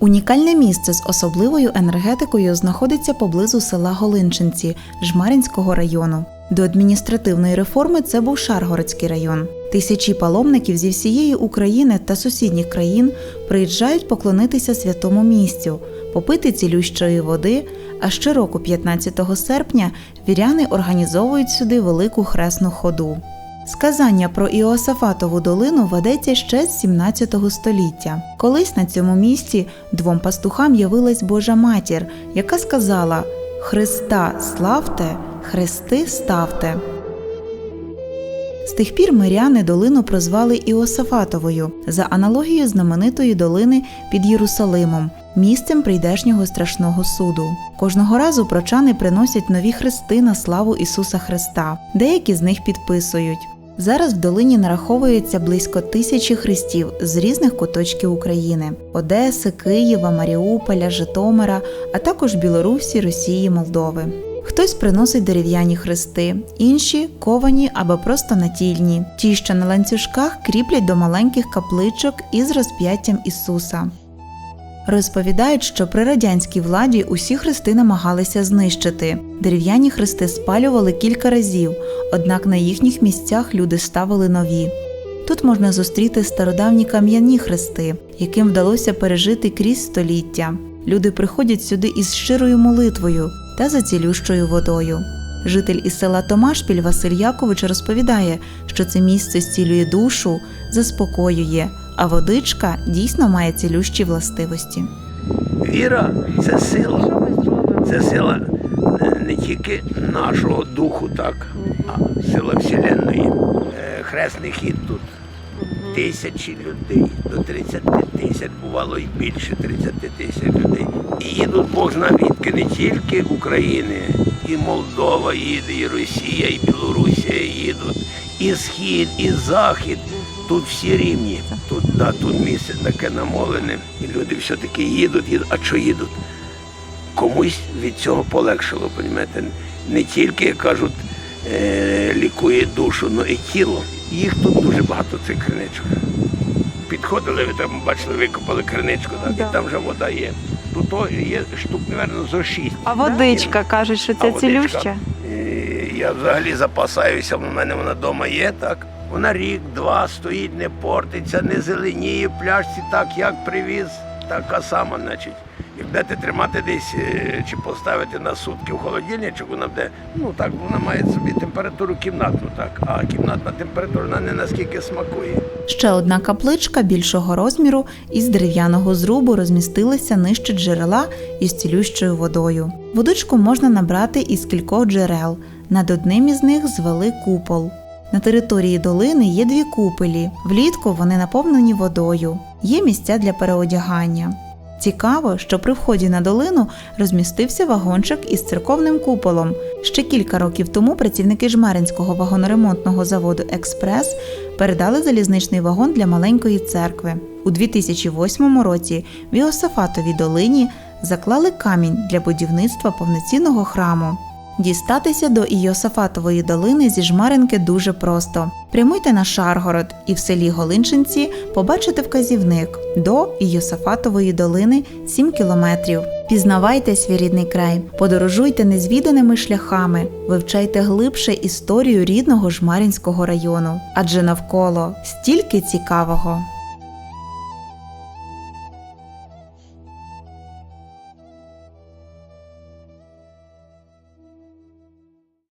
Унікальне місце з особливою енергетикою знаходиться поблизу села Голинчинці Жмеринського району. До адміністративної реформи це був Шаргородський район. Тисячі паломників зі всієї України та сусідніх країн приїжджають поклонитися святому місцю, попити цілющої води. А щороку, 15 серпня, віряни організовують сюди велику хресну ходу. Сказання про Іосафатову долину ведеться ще з 17 століття. Колись на цьому місці двом пастухам явилась Божа матір, яка сказала: Христа славте, хрести ставте. З тих пір миряни долину прозвали Іосафатовою за аналогією знаменитої долини під Єрусалимом, місцем прийдешнього страшного суду. Кожного разу прочани приносять нові хрести на славу Ісуса Христа. Деякі з них підписують. Зараз в долині нараховується близько тисячі хрестів з різних куточків України: Одеси, Києва, Маріуполя, Житомира, а також Білорусі, Росії, Молдови. Хтось приносить дерев'яні хрести, інші ковані або просто натільні. Ті, що на ланцюжках кріплять до маленьких капличок із розп'яттям Ісуса. Розповідають, що при радянській владі усі хрести намагалися знищити. Дерев'яні хрести спалювали кілька разів, однак на їхніх місцях люди ставили нові. Тут можна зустріти стародавні кам'яні хрести, яким вдалося пережити крізь століття. Люди приходять сюди із щирою молитвою та за цілющою водою. Житель із села Томашпіль Василь Якович розповідає, що це місце зцілює душу, заспокоює, а водичка дійсно має цілющі властивості. Віра це сила. Це сила е, не тільки нашого духу, так, а сила Вселенної. Е, Хресний хід тут тисячі людей, до 30 тисяч, бувало і більше 30 тисяч людей. І їдуть Бог зна відки не тільки України, і Молдова їде, і Росія, і Білорусія їдуть, і Схід, і Захід. Тут всі рівні. Тут, да, тут місце таке намолене. І люди все-таки їдуть, їдуть. А що їдуть? комусь від цього полегшило, понімаєте? Не тільки, як кажуть, е, лікує душу, але і тіло. Їх тут дуже багато цих криничок. Підходили, ви там бачили, викопали криничку, так, і там вже вода є. Тут є штук, мабуть, зо шість. А водичка кажуть, що це цілюща. Я взагалі запасаюся, в мене вона вдома є, так. Вона рік-два стоїть, не портиться, не зеленіє в пляшці, так як привіз, така сама, значить. Як будете тримати десь е, чи поставити на сутки в холодильничок, вона буде, ну так, вона має собі температуру кімнатну, так, а кімнатна температура вона не наскільки смакує. Ще одна капличка більшого розміру із дерев'яного зрубу розмістилася нижче джерела із цілющою водою. Водичку можна набрати із кількох джерел. Над одним із них звели купол. На території долини є дві купелі. Влітку вони наповнені водою. Є місця для переодягання. Цікаво, що при вході на долину розмістився вагончик із церковним куполом. Ще кілька років тому працівники Жмеринського вагоноремонтного заводу Експрес передали залізничний вагон для маленької церкви. У 2008 році в Іосафатовій долині заклали камінь для будівництва повноцінного храму. Дістатися до Іосафатової долини зі Жмаринки дуже просто. Прямуйте на Шаргород і в селі Голинчинці побачите вказівник до Іосафатової долини 7 кілометрів. Пізнавайте свій рідний край, подорожуйте незвіданими шляхами, вивчайте глибше історію рідного Жмаринського району, адже навколо стільки цікавого.